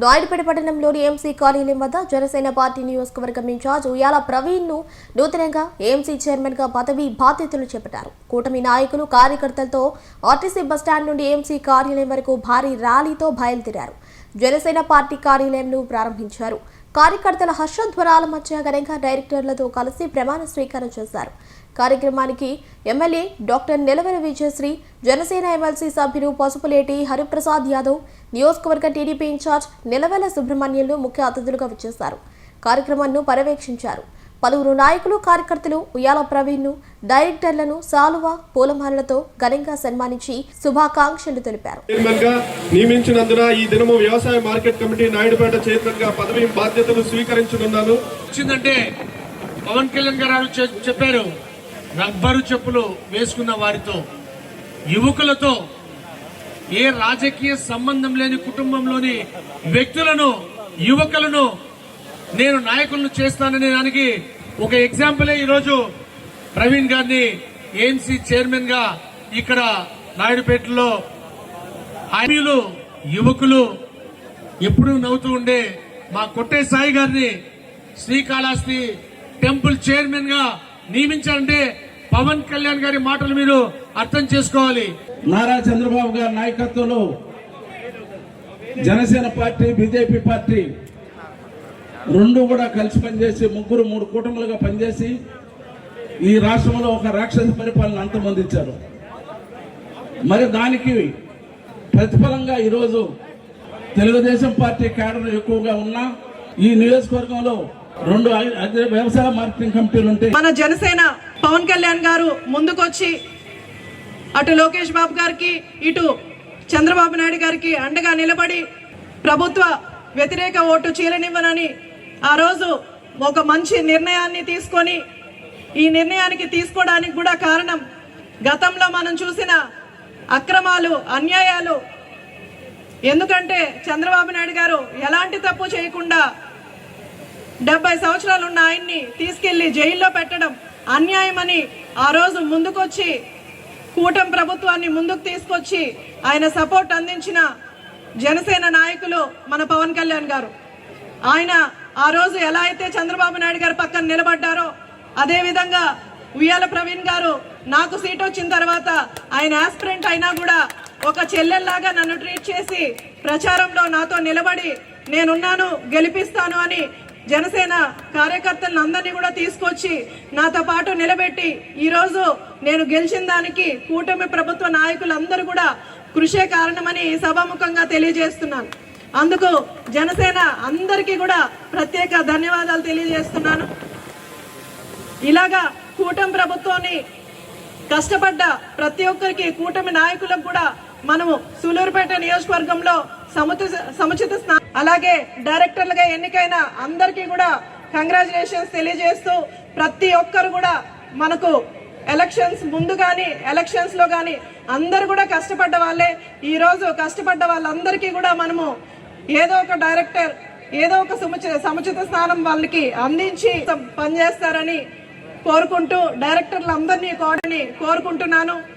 నాయుడుపేట పట్టణంలోని ఎంసీ కార్యాలయం వద్ద జనసేన పార్టీ నియోజకవర్గం ఇన్ఛార్జ్ ఉయ్యాల ప్రవీణ్ను నూతనంగా ఎంసీ చైర్మన్గా పదవి బాధ్యతలు చేపట్టారు. కూటమి నాయకులు కార్యకర్తలతో ఆర్టీసీ బస్టాండ్ నుండి ఎంసీ కార్యాలయం వరకు భారీ ర్యాలీతో బయలుదేరారు. జనసేన పార్టీ కార్యాలయంను ప్రారంభించారు. కార్యకర్తల హర్షధ్వరాల మధ్య ఘనంగా డైరెక్టర్లతో కలిసి ప్రమాణ స్వీకారం చేశారు. కార్యక్రమానికి MLA doctor Nilavela Vijayasri Janasena MLC సభ్యులు పసుపులేటి హరిప్రసాద్ యాదవ్ నియోజకవర్గ టీడీపీ ఇన్ఛార్జ్ నిలవెల సుబ్రహ్మణ్యులు ముఖ్య అతిథులుగా విచ్చేశారు. కార్యక్రమాన్ని పర్యవేక్షించారు. పలువురు నాయకులు కార్యకర్తలు ఉయ్యాల ప్రవీణ్ను డైరెక్టర్లను సాలువ పూలమాలలతో ఘనంగా సన్మానించి శుభాకాంక్షలు తెలిపారు. నియమించినందున ఈ దినము వ్యవసాయ మార్కెట్ కమిటీ నాయుడుపేట చైర్మన్గా పదవి బాధ్యతలు స్వీకరించనున్నాను. వచ్చిందంటే పవన్ కళ్యాణ్ గారు చె- చెప్పారు రబ్బరు చెప్పులు వేసుకున్న వారితో యువకులతో ఏ రాజకీయ సంబంధం లేని కుటుంబంలోని వ్యక్తులను యువకులను నేను నాయకులను చేస్తాననే దానికి ఒక ఎగ్జాంపులే ఈరోజు ప్రవీణ్ గారిని ఏఎంసీ చైర్మన్గా ఇక్కడ నాయుడుపేటలో ఆర్మీలు యువకులు ఎప్పుడూ నవ్వుతూ ఉండే మా కొట్టే సాయి గారిని శ్రీకాళహస్తి టెంపుల్ చైర్మన్గా నియమించాలంటే పవన్ కళ్యాణ్ గారి మాటలు మీరు అర్థం చేసుకోవాలి. నారా చంద్రబాబు గారి నాయకత్వంలో జనసేన పార్టీ బీజేపీ పార్టీ రెండు కూడా కలిసి పనిచేసి ముగ్గురు మూడు కూటములుగా పనిచేసి ఈ రాష్ట్రంలో ఒక రాక్షస పరిపాలన అంతమొందించారు మరి దానికి ప్రతిఫలంగా ఈరోజు తెలుగుదేశం పార్టీ కేడర్ ఎక్కువగా ఉన్నా ఈ నియోజకవర్గంలో రెండు వ్యవసాయ మార్కెటింగ్ కమిటీలు ఉంటాయి మన జనసేన పవన్ కళ్యాణ్ గారు ముందుకొచ్చి అటు లోకేష్ బాబు గారికి ఇటు చంద్రబాబు నాయుడు గారికి అండగా నిలబడి ప్రభుత్వ వ్యతిరేక ఓటు చీలనివ్వనని ఆ రోజు ఒక మంచి నిర్ణయాన్ని తీసుకొని ఈ నిర్ణయానికి తీసుకోవడానికి కూడా కారణం గతంలో మనం చూసిన అక్రమాలు అన్యాయాలు. ఎందుకంటే చంద్రబాబు నాయుడు గారు ఎలాంటి తప్పు చేయకుండా డెబ్బై సంవత్సరాలు ఉన్న ఆయన్ని తీసుకెళ్ళి జైల్లో పెట్టడం అన్యాయమని ఆ రోజు ముందుకొచ్చి కూటమి ప్రభుత్వాన్ని ముందుకు తీసుకొచ్చి ఆయన సపోర్ట్ అందించిన జనసేన నాయకులు మన పవన్ కళ్యాణ్ గారు. ఆయన ఆ రోజు ఎలా అయితే చంద్రబాబు నాయుడు గారు పక్కన నిలబడ్డారో అదేవిధంగా ఉయ్యాల ప్రవీణ్ గారు నాకు సీట్ వచ్చిన తర్వాత ఆయన ఆస్పిరెంట్ అయినా కూడా ఒక చెల్లెల్లాగా నన్ను ట్రీట్ చేసి ప్రచారంలో నాతో నిలబడి నేనున్నాను గెలిపిస్తాను అని జనసేన కార్యకర్తలను అందరినీ కూడా తీసుకొచ్చి నాతో పాటు నిలబెట్టి ఈరోజు నేను గెలిచిన దానికి కూటమి ప్రభుత్వ నాయకులందరూ కూడా కృషే కారణమని సభాముఖంగా తెలియజేస్తున్నాను. అందుకు జనసేన అందరికీ కూడా ప్రత్యేక ధన్యవాదాలు తెలియజేస్తున్నాను. ఇలాగా కూటమి ప్రభుత్వాన్ని కష్టపడ్డ ప్రతి ఒక్కరికి కూటమి నాయకులకు కూడా మనము సూలూరుపేట నియోజకవర్గంలో సముచిత సముచిత స్థా అలాగే డైరెక్టర్లుగా ఎన్నికైన అందరికీ కూడా కంగ్రాచులేషన్స్ తెలియజేస్తూ ప్రతి ఒక్కరు కూడా మనకు ఎలక్షన్స్ ముందు కానీ ఎలక్షన్స్లో కానీ అందరు కూడా కష్టపడ్డ వాళ్ళే. ఈరోజు కష్టపడ్డ వాళ్ళందరికీ కూడా మనము ఏదో ఒక డైరెక్టర్ ఏదో ఒక సముచిత సముచిత స్థానం వాళ్ళకి అందించి పనిచేస్తారని కోరుకుంటూ డైరెక్టర్లు అందరినీ కోరని కోరుకుంటున్నాను.